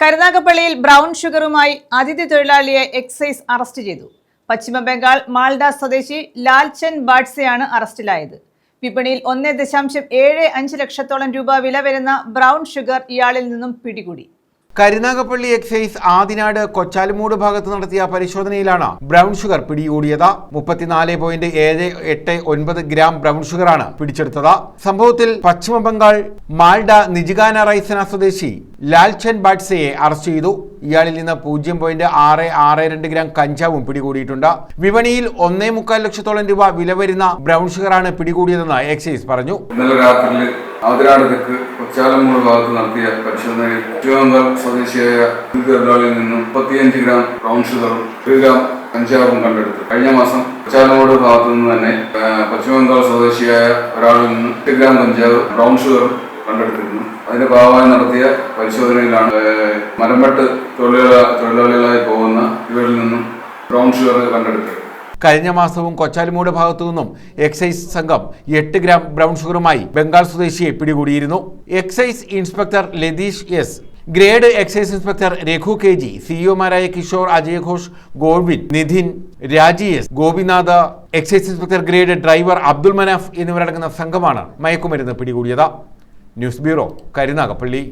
കരുനാഗപ്പള്ളിയിൽ brown ഷുഗറുമായി അതിഥി തൊഴിലാളിയെ excise arrest ചെയ്തു. പശ്ചിമബംഗാൾ മാൾഡ സ്വദേശി ലാൽചന്ദ് ബാഡ്സെയാണ് അറസ്റ്റിലായത്. വിപണിയിൽ ഒന്ന് ദശാംശം ഏഴ് അഞ്ച് ലക്ഷത്തോളം രൂപ വില വരുന്ന ബ്രൗൺ ഷുഗർ ഇയാളിൽ നിന്നും പിടികൂടി. കരുനാഗപ്പള്ളി എക്സൈസ് ആദിനാട് കൊച്ചാലുമൂട് ഭാഗത്ത് നടത്തിയ പരിശോധനയിലാണ് ബ്രൗൺ ഷുഗർ പിടികൂടിയത്. മുപ്പത്തിനാല് പോയിന്റ് ഏഴ് എട്ട് ഒൻപത് ഗ്രാം ബ്രൗൺ ഷുഗറാണ് പിടിച്ചെടുത്തത്. സംഭവത്തിൽ പശ്ചിമ ബംഗാൾ മാൾഡ നിജിഗാന റൈസന സ്വദേശി ലാൽചൻ ബാഡ്സയെ അറസ്റ്റ് ചെയ്തു. ഇയാളിൽ നിന്ന് പൂജ്യം പോയിന്റ് ആറ് ആറ് രണ്ട് ഗ്രാം കഞ്ചാവും പിടികൂടിയിട്ടുണ്ട്. വിപണിയിൽ ഒന്നേ മുക്കാൽ ലക്ഷത്തോളം രൂപ വില വരുന്ന ബ്രൗൺ ഷുഗറാണ് പിടികൂടിയതെന്ന് എക്സൈസ് പറഞ്ഞു. ആതിരാട് തെക്ക് കൊച്ചാലമൂട് ഭാഗത്ത് നടത്തിയ പരിശോധനയിൽ തിരുവനന്തപുരം സ്വദേശിയായ തൊഴിലാളിയിൽ നിന്നും മുപ്പത്തിയഞ്ച് ഗ്രാം ബ്രൗൺ ഷുഗറും ഒരു ഗ്രാം കഞ്ചാവും കണ്ടെടുത്തു. കഴിഞ്ഞ മാസം കൊച്ചാലമൂട് ഭാഗത്തു നിന്ന് തന്നെ പശ്ചിമബംഗാൾ സ്വദേശിയായ ഒരാളിൽ നിന്നും എട്ട് ഗ്രാം കഞ്ചാവ് ബ്രൗൺ ഷുഗറും കണ്ടെടുത്തിരുന്നു. അതിന്റെ ഭാഗമായി നടത്തിയ പരിശോധനയിലാണ് മരംപെട്ട് തൊഴിലാളികളായി പോകുന്ന ഇവരിൽ നിന്നും ബ്രൗൺ ഷുഗർ കണ്ടെടുത്തത്. കഴിഞ്ഞ മാസവും കൊച്ചാലിമൂട് ഭാഗത്തു നിന്നും എക്സൈസ് സംഘം എട്ട് ഗ്രാം ബ്രൗൺ ഷുഗറുമായി ബംഗാൾ സ്വദേശിയെ പിടികൂടിയിരുന്നു. Excise inspector Latheesh S grade excise inspector Raghu K G സിഇഒമാരായ Kishore Ajay Ghosh Govin Nidhin Raji S Gopinath excise inspector grade driver Abdul Manaf എന്നിവരടങ്ങുന്ന സംഘമാണ് മയക്കുമരുന്ന് പിടികൂടിയത്. News bureau Karunagappally.